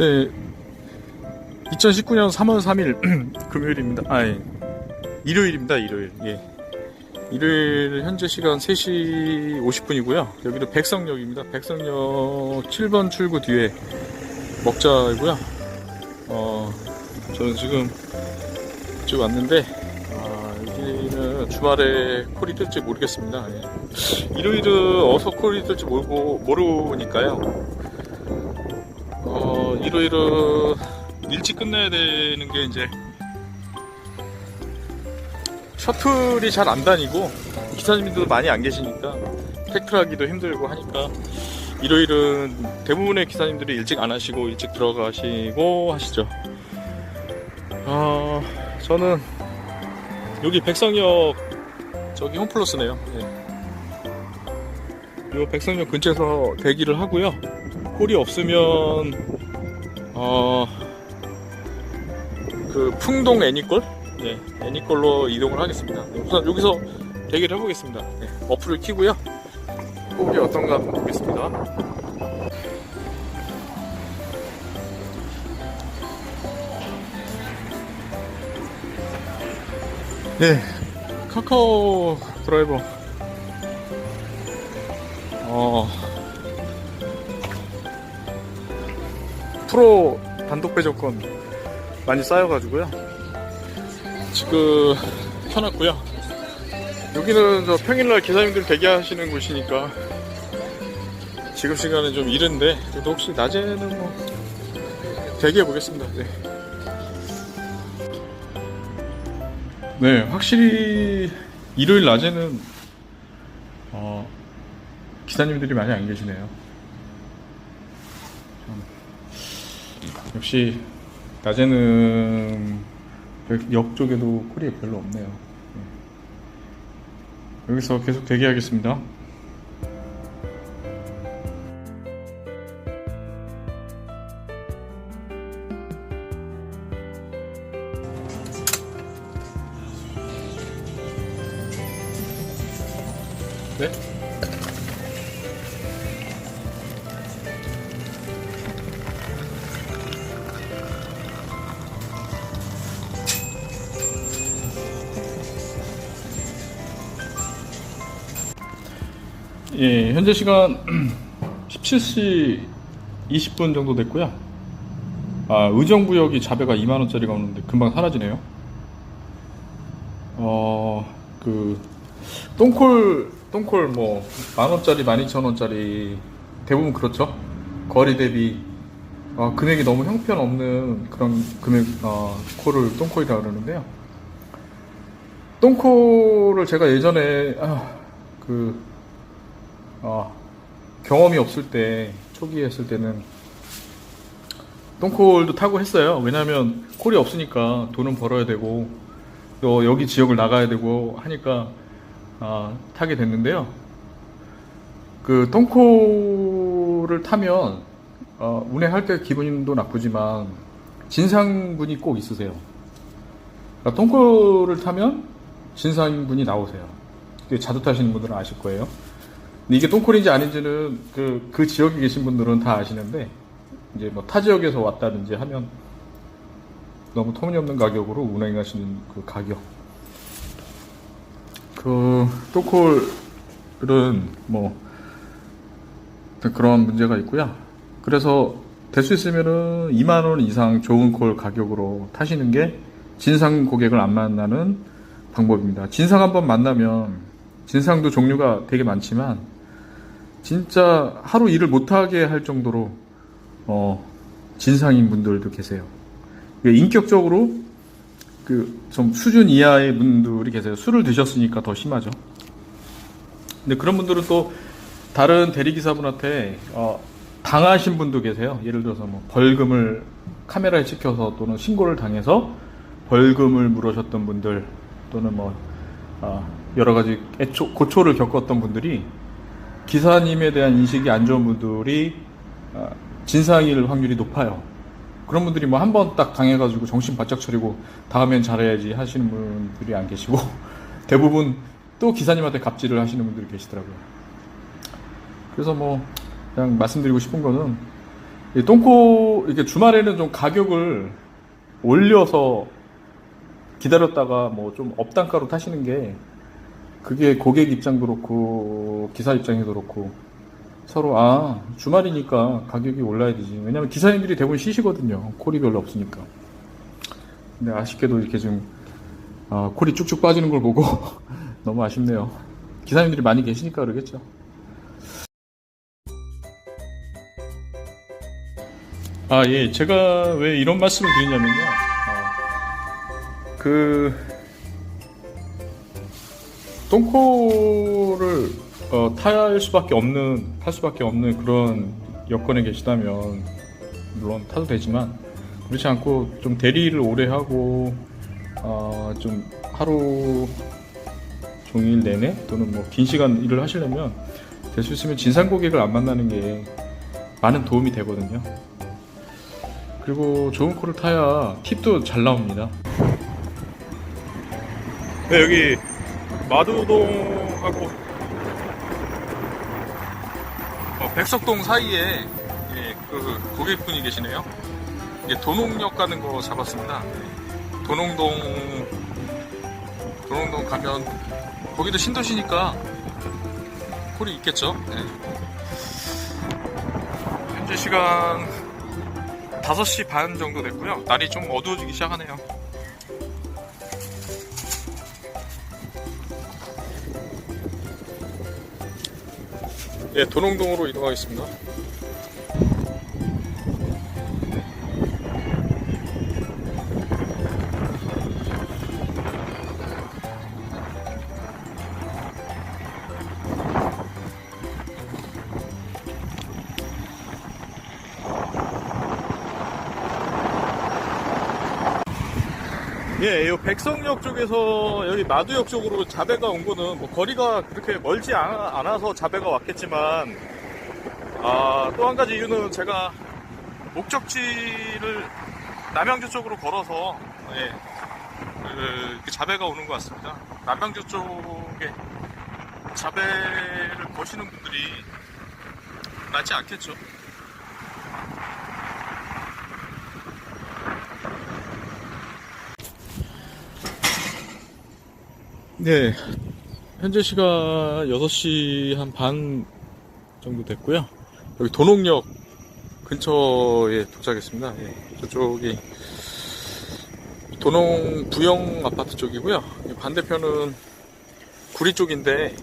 네. 2019년 3월 3일 금요일입니다. 아, 예. 일요일입니다. 일요일. 예. 일요일 현재 시간 3시 50분이고요. 여기는 백성역입니다. 백성역 7번 출구 뒤에 먹자이고요. 어, 저는 지금 이쪽 왔는데 아, 여기는 주말에 콜이 뜰지 모르겠습니다. 예. 일요일은 어서 콜이 뜰지 모르고 모르니까요. 어, 일요일은 일찍 끝내야 되는 게 이제 셔틀이 잘 안 다니고 기사님들도 많이 안 계시니까 팩트하기도 힘들고 하니까 일요일은 대부분의 기사님들이 일찍 안 하시고 일찍 들어가시고 하시죠. 어, 저는 여기 백성역 저기 홈플러스네요. 예. 요 백성역 근처에서 대기를 하고요. 콜이 없으면 어, 그 풍동 애니꼴? 예, 애니꼴로 이동을 하겠습니다. 우선 여기서 대기를 해보겠습니다. 예, 어플을 키고요. 콜이 어떤가 보겠습니다. 네, 카카오 드라이버. 프로 단독 배정권 많이 쌓여가지고요. 지금 켜놨고요. 여기는 저 평일날 기사님들 대기하시는 곳이니까 지금 시간은 좀 이른데 그래도 혹시 낮에는 뭐 대기해 보겠습니다. 네. 네, 확실히 일요일 낮에는 어, 기사님들이 많이 안 계시네요. 역시 낮에는 역 쪽에도 콜이 별로 없네요. 네. 여기서 계속 대기하겠습니다. 네? 예, 현재 시간 17시 20분 정도 됐고요. 아, 의정부역이 자배가 2만원짜리가 오는데 금방 사라지네요. 어, 그, 똥콜, 똥콜 뭐, 만원짜리, 12,000원짜리 대부분 그렇죠. 거리 대비, 어, 금액이 너무 형편없는 그런 금액, 어, 콜을 똥콜이라 그러는데요. 똥콜을 제가 예전에, 아, 그, 어, 경험이 없을 때 초기에 했을 때는 똥콜도 타고 했어요. 왜냐하면 콜이 없으니까 돈은 벌어야 되고 또 여기 지역을 나가야 되고 하니까 아, 타게 됐는데요. 그 똥콜을 타면 어, 운행할 때 기분도 나쁘지만 진상분이 꼭 있으세요. 그러니까 똥콜을 타면 진상분이 나오세요. 자주 타시는 분들은 아실 거예요. 이게 똥콜인지 아닌지는 그, 그 지역에 계신 분들은 다 아시는데, 이제 뭐 타 지역에서 왔다든지 하면 너무 터무니없는 가격으로 운행하시는 그 가격. 그, 똥콜은 뭐, 그런 문제가 있고요. 그래서 될 수 있으면은 2만 원 이상 좋은 콜 가격으로 타시는 게 진상 고객을 안 만나는 방법입니다. 진상 한번 만나면 진상도 종류가 되게 많지만 진짜 하루 일을 못하게 할 정도로 어, 진상인 분들도 계세요. 인격적으로 그 좀 수준 이하의 분들이 계세요. 술을 드셨으니까 더 심하죠. 근데 그런 분들은 또 다른 대리기사분한테 어, 당하신 분도 계세요. 예를 들어서 뭐 벌금을 카메라에 찍혀서 또는 신고를 당해서 벌금을 물으셨던 분들 또는 뭐 어, 여러 가지 애초, 고초를 겪었던 분들이 기사님에 대한 인식이 안 좋은 분들이 어, 진상일 확률이 높아요. 그런 분들이 뭐 한 번 딱 당해가지고 정신 바짝 차리고 다음엔 잘해야지 하시는 분들이 안 계시고 대부분 또 기사님한테 갑질을 하시는 분들이 계시더라고요. 그래서 뭐 그냥 말씀드리고 싶은 거는 이 똥코 이렇게 주말에는 좀 가격을 올려서 기다렸다가 뭐 좀 업단가로 타시는 게 그게 고객 입장도 그렇고 기사 입장에도 그렇고 서로 아 주말이니까 가격이 올라야 되지. 왜냐면 기사님들이 대부분 쉬시거든요. 콜이 별로 없으니까. 근데 아쉽게도 이렇게 좀 아, 콜이 쭉쭉 빠지는 걸 보고 너무 아쉽네요. 기사님들이 많이 계시니까 그러겠죠. 아, 예. 제가 왜 이런 말씀을 드리냐면요. 어, 그, 똥코를 어, 탈 수밖에 없는, 탈 수밖에 없는 그런 여건에 계시다면, 물론 타도 되지만, 그렇지 않고 좀 대리를 오래 하고, 어, 좀 하루 종일 내내 또는 뭐 긴 시간 일을 하시려면, 될 수 있으면 진상 고객을 안 만나는 게 많은 도움이 되거든요. 그리고 좋은 코를 타야 팁도 잘 나옵니다. 네, 여기 마두동하고 어, 백석동 사이에 예, 그 고객분이 계시네요. 이게 도농역 가는 거 잡았습니다. 네. 도농동 도농동 가면 거기도 신도시니까 콜이 있겠죠. 네. 현재 시간 5시 반 정도 됐고요. 날이 좀 어두워지기 시작하네요. 예, 도농동으로 이동하겠습니다. 예, 이 백성역 쪽에서 여기 마두역 쪽으로 자배가 온 거는 뭐 거리가 그렇게 멀지 않아, 않아서 자배가 왔겠지만 아, 또 한 가지 이유는 제가 목적지를 남양주 쪽으로 걸어서 예, 그, 이렇게 자배가 오는 것 같습니다. 남양주 쪽에 자배를 거시는 분들이 많지 않겠죠. 네. 현재 시간 6시 한 반 정도 됐고요. 여기 도농역 근처에 도착했습니다. 예, 저쪽이 도농 부영 아파트 쪽이고요. 이 반대편은 구리 쪽인데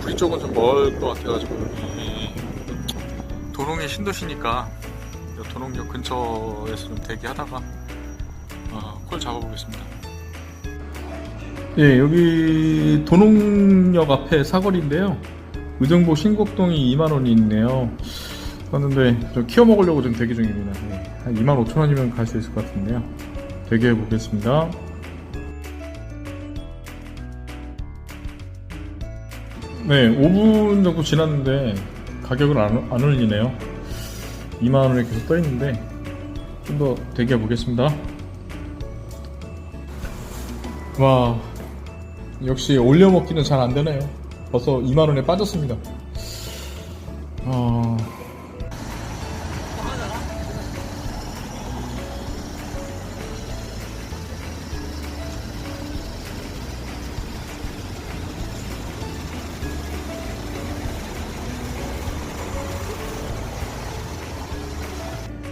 구리 쪽은 좀 멀 것 같아가지고 이 도농이 신도시니까 이 도농역 근처에서 좀 대기하다가 어, 콜 잡아보겠습니다. 예, 여기 도농역 앞에 사거리인데요. 의정부 신곡동이 2만원이 있네요. 그런데 저 키워 먹으려고 지금 대기 중입니다. 예, 한 2만 5천원이면 갈 수 있을 것 같은데요. 대기해 보겠습니다. 네, 5분 정도 지났는데 가격을 안, 안 올리네요. 2만원에 계속 떠 있는데 좀 더 대기해 보겠습니다. 와, 역시 올려 먹기는 잘 안 되네요. 벌써 2만 원에 빠졌습니다. 어...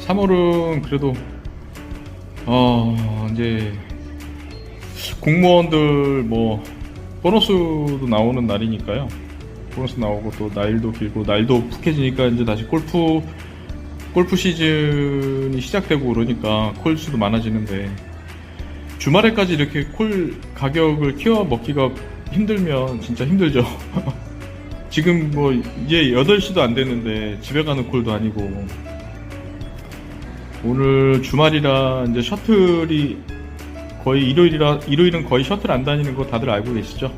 삼월은 그래도 어 이제 공무원들 뭐 보너스도 나오는 날이니까요. 보너스 나오고 또 날도 길고 날도 푹해지니까 이제 다시 골프 골프 시즌이 시작되고 그러니까 콜 수도 많아지는데 주말에까지 이렇게 콜 가격을 키워 먹기가 힘들면 진짜 힘들죠. 지금 뭐 이제 8시도 안 됐는데 집에 가는 콜도 아니고 오늘 주말이라 이제 셔틀이 거의 일요일이라 일요일은 거의 셔틀 안 다니는 거 다들 알고 계시죠?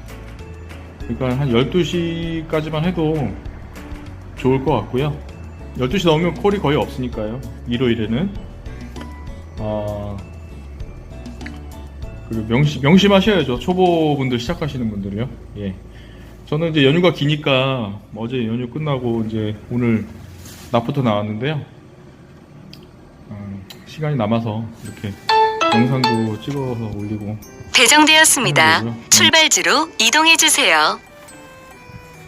그러니까 한 12시까지만 해도 좋을 것 같고요. 12시 넘으면 콜이 거의 없으니까요. 일요일에는 아 그리고 명시, 명심하셔야죠. 초보분들 시작하시는 분들이요. 예. 저는 이제 연휴가 기니까 어제 연휴 끝나고 이제 오늘 낮부터 나왔는데요. 시간이 남아서 이렇게 영상도 찍어서 올리고 배정되었습니다. 거고요. 출발지로 이동해 주세요.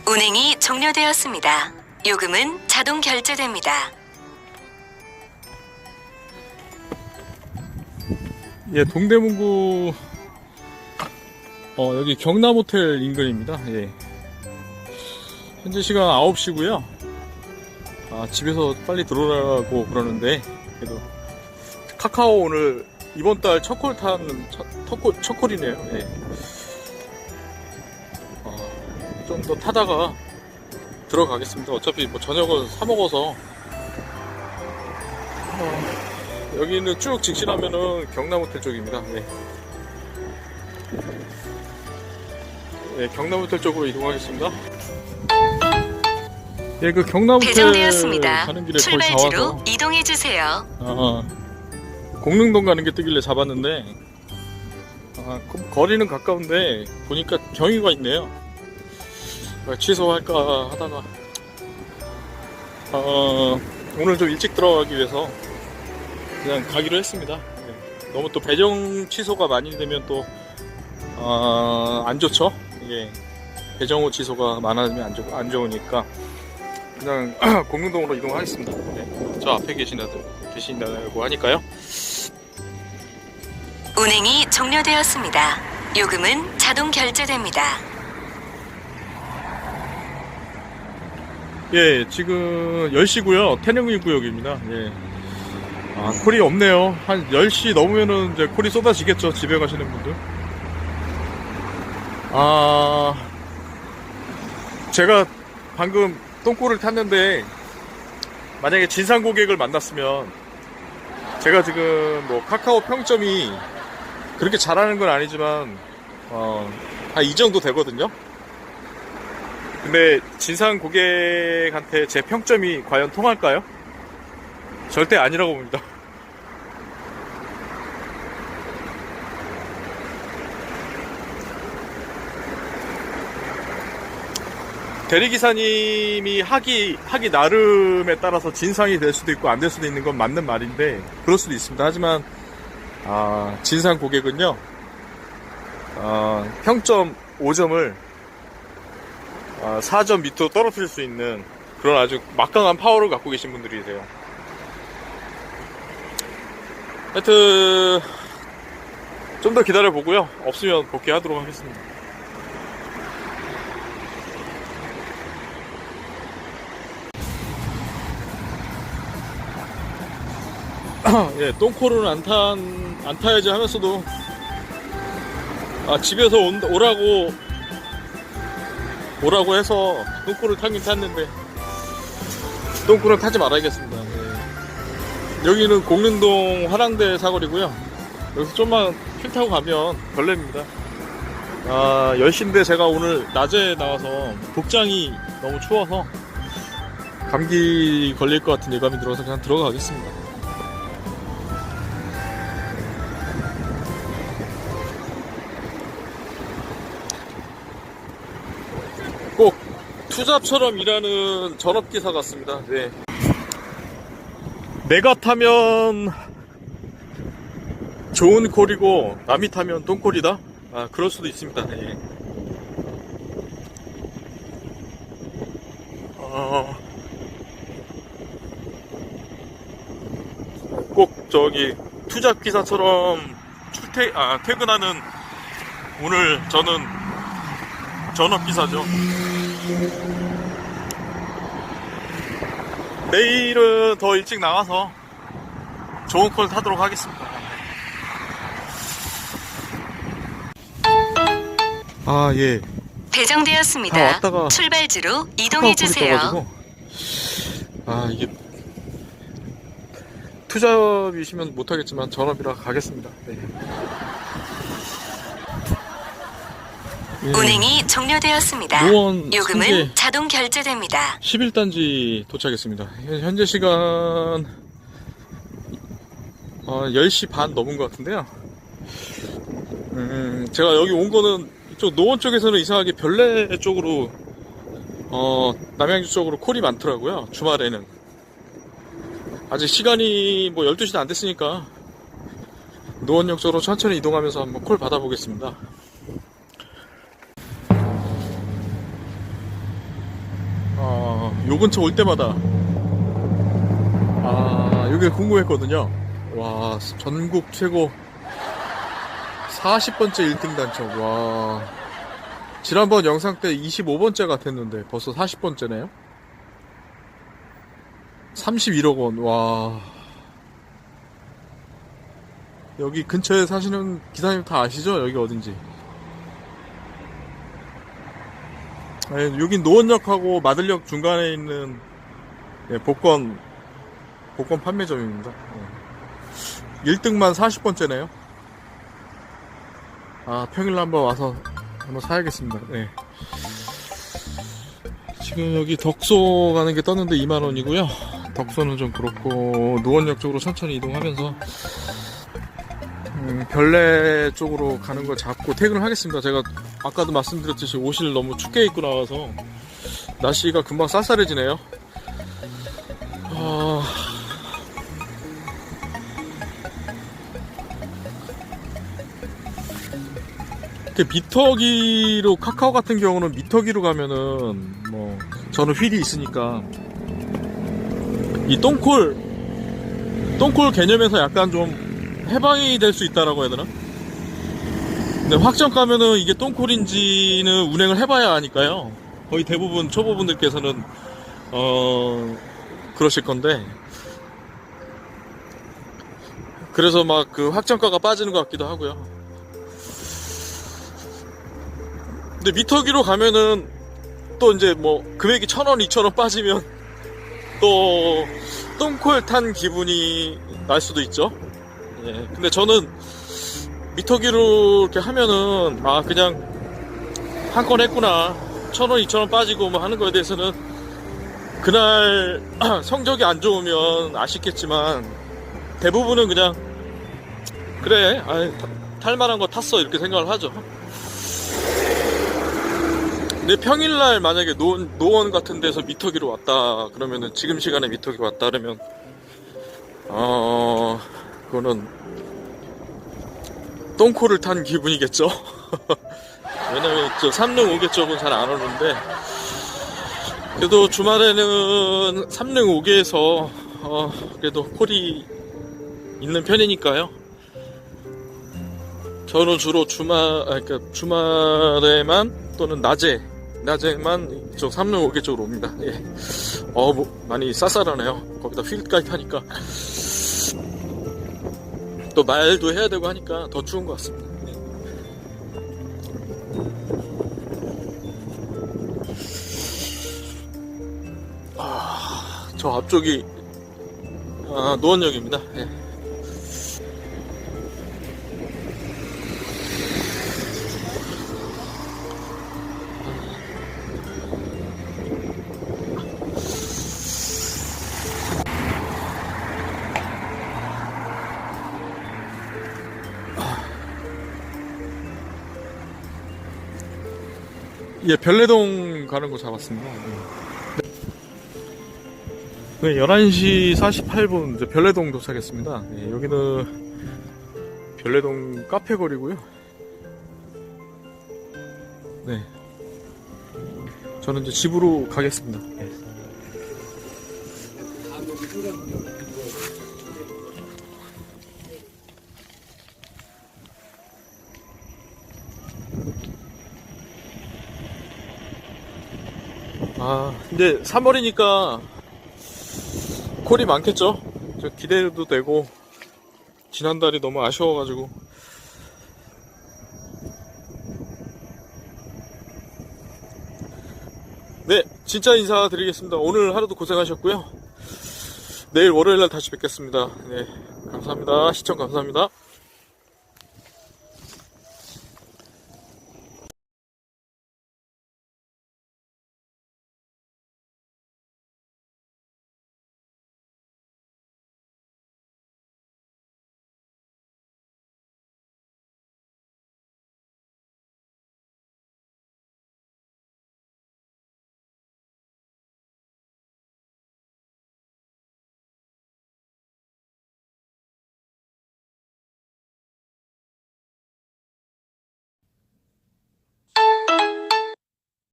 운행이 종료되었습니다. 요금은 자동 결제됩니다. 예, 동대문구 어, 여기 경남호텔 인근입니다. 예. 현재 시간 9시고요. 아, 집에서 빨리 들어오라고 그러는데 그래도 카카오 오늘 이번 달 첫콜 타는 첫, 첫, 콜, 첫 콜이네요. 예. 좀더 타다가 들어가겠습니다. 어차피 뭐 저녁은 사 먹어서 어, 여기는 쭉 직진하면은 경남호텔 쪽입니다. 네. 네, 경남호텔 쪽으로 이동하겠습니다. 예, 그 경남호텔. 가는 길에 거의 다 출발지로 이동해 주세요. 아, 공릉동 가는 게 뜨길래 잡았는데 아, 그 거리는 가까운데 보니까 경위가 있네요. 아, 취소할까 하다가 어, 오늘 좀 일찍 들어가기 위해서 그냥 가기로 했습니다. 네. 너무 또 배정 취소가 많이 되면 또 아, 안 좋죠. 이게 배정 후 취소가 많아지면 안, 좋, 안 좋으니까 그냥 공릉동으로 이동하겠습니다. 네. 저 앞에 계신다고, 계신다고 하니까요. 운행이 종료되었습니다. 요금은 자동 결제됩니다. 예, 지금 10시고요. 태릉이 구역입니다. 예. 아, 콜이 없네요. 한 10시 넘으면은 이제 콜이 쏟아지겠죠. 집에 가시는 분들. 아, 제가 방금 똥꼬를 탔는데, 만약에 진상 고객을 만났으면, 제가 지금 뭐 카카오 평점이 그렇게 잘하는 건 아니지만, 어, 한 이 정도 되거든요. 근데 진상 고객한테 제 평점이 과연 통할까요? 절대 아니라고 봅니다. 대리기사님이 하기, 하기 나름에 따라서 진상이 될 수도 있고 안 될 수도 있는 건 맞는 말인데, 그럴 수도 있습니다. 하지만, 아, 진상 고객은요, 아, 평점 5점을 4점 밑으로 떨어뜨릴 수 있는 그런 아주 막강한 파워를 갖고 계신 분들이세요. 하여튼 좀 더 기다려 보고요. 없으면 복귀하도록 하겠습니다. 예, 똥코를 안 탄, 안 타야지 하면서도, 아, 집에서 온, 오라고 오라고 해서 똥꾸를 타긴 탔는데 똥꾸는 타지 말아야겠습니다. 네. 여기는 공릉동 화랑대 사거리고요. 여기서 좀만 휠 타고 가면 걸레입니다. 아 10시인데 제가 오늘 낮에 나와서 복장이 너무 추워서 감기 걸릴 것 같은 예감이 들어서 그냥 들어가겠습니다. 투잡처럼 일하는 전업기사 같습니다. 네. 내가 타면 좋은 콜이고 남이 타면 똥콜이다? 아 그럴 수도 있습니다. 예. 어... 꼭 저기 투잡 기사처럼 출퇴 아 퇴근하는 오늘 저는 전업 기사죠. 내일은 더 일찍 나가서 좋은 콜 타도록 하겠습니다. 아, 예. 배정되었습니다. 아, 왔다가 출발지로 이동해 주세요. 아, 이게 투잡이시면 못하겠지만 전업이라 가겠습니다. 네. 예. 운행이 종료되었습니다. 노원 요금은 승계. 자동 결제됩니다. 11단지 도착했습니다. 현재 시간 어, 10시 반 넘은 것 같은데요. 음, 제가 여기 온 거는 이쪽 노원 쪽에서는 이상하게 별내 쪽으로 어, 남양주 쪽으로 콜이 많더라고요. 주말에는. 아직 시간이 뭐 12시도 안 됐으니까 노원역 쪽으로 천천히 이동하면서 한번 콜 받아보겠습니다. 요 근처 올 때마다 아, 여기 궁금했거든요. 와, 전국 최고 40번째 1등 단청. 와. 지난번 영상 때 25번째 같았는데 벌써 40번째네요. 31억 원. 와. 여기 근처에 사시는 기사님 다 아시죠? 여기 어딘지. 네, 여긴 노원역하고 마들역 중간에 있는 예, 복권 복권 판매점입니다. 예. 1등만 40번째네요. 아 평일날 한번 와서 한번 사야겠습니다. 네. 지금 여기 덕소 가는 게 떴는데 2만 원이고요. 덕소는 좀 그렇고 노원역 쪽으로 천천히 이동하면서 음, 별내 쪽으로 가는 걸 잡고 퇴근을 하겠습니다. 제가 아까도 말씀드렸듯이 옷을 너무 춥게 입고 나와서 날씨가 금방 쌀쌀해지네요. 아... 이렇게 미터기로 카카오 같은 경우는 미터기로 가면은 뭐 저는 휠이 있으니까 이 똥콜 똥콜 개념에서 약간 좀 해방이 될 수 있다라고 해야 되나? 근데 확정 가면은 이게 똥콜인지는 운행을 해봐야 아니까요. 거의 대부분 초보분들께서는 어 그러실 건데 그래서 막 그 확정가가 빠지는 것 같기도 하고요. 근데 미터기로 가면은 또 이제 뭐 금액이 천 원, 이천 원 빠지면 또 똥콜 탄 기분이 날 수도 있죠. 예. 근데 저는 미터기로 이렇게 하면은 아 그냥 한 건 했구나. 천 원, 이천 원 빠지고 뭐 하는 거에 대해서는 그날 성적이 안 좋으면 아쉽겠지만 대부분은 그냥 그래 아이, 타- 탈만한 거 탔어 이렇게 생각을 하죠. 근데 평일날 만약에 노원, 노원 같은 데서 미터기로 왔다 그러면은 지금 시간에 미터기 왔다 그러면 어 그거는 똥코를 탄 기분이겠죠 왜냐면 저 삼릉 오개 쪽은 잘 안 오는데 그래도 주말에는 삼릉 오개에서 어 그래도 콜이 있는 편이니까요 저는 주로 주말 아 그러니까 주말에만 또는 낮에 낮에만 이쪽 삼릉 오개 쪽으로 옵니다. 예. 어, 뭐, 많이 쌀쌀하네요. 거기다 휠까지 타니까. 또 말도 해야 되고 하니까 더 추운 것 같습니다. 예. 아, 저 앞쪽이 아, 노원역입니다. 예. 예, 별내동 가는 거 잡았습니다. 네, 11시 48분 이제 별내동 도착했습니다. 예, 여기는 별내동 카페 거리고요. 네. 저는 이제 집으로 가겠습니다. 예. 근데 3월이니까 콜이 많겠죠? 저 기대도 되고, 지난달이 너무 아쉬워가지고. 네, 진짜 인사드리겠습니다. 오늘 하루도 고생하셨고요. 내일 월요일날 다시 뵙겠습니다. 네, 감사합니다. 시청 감사합니다.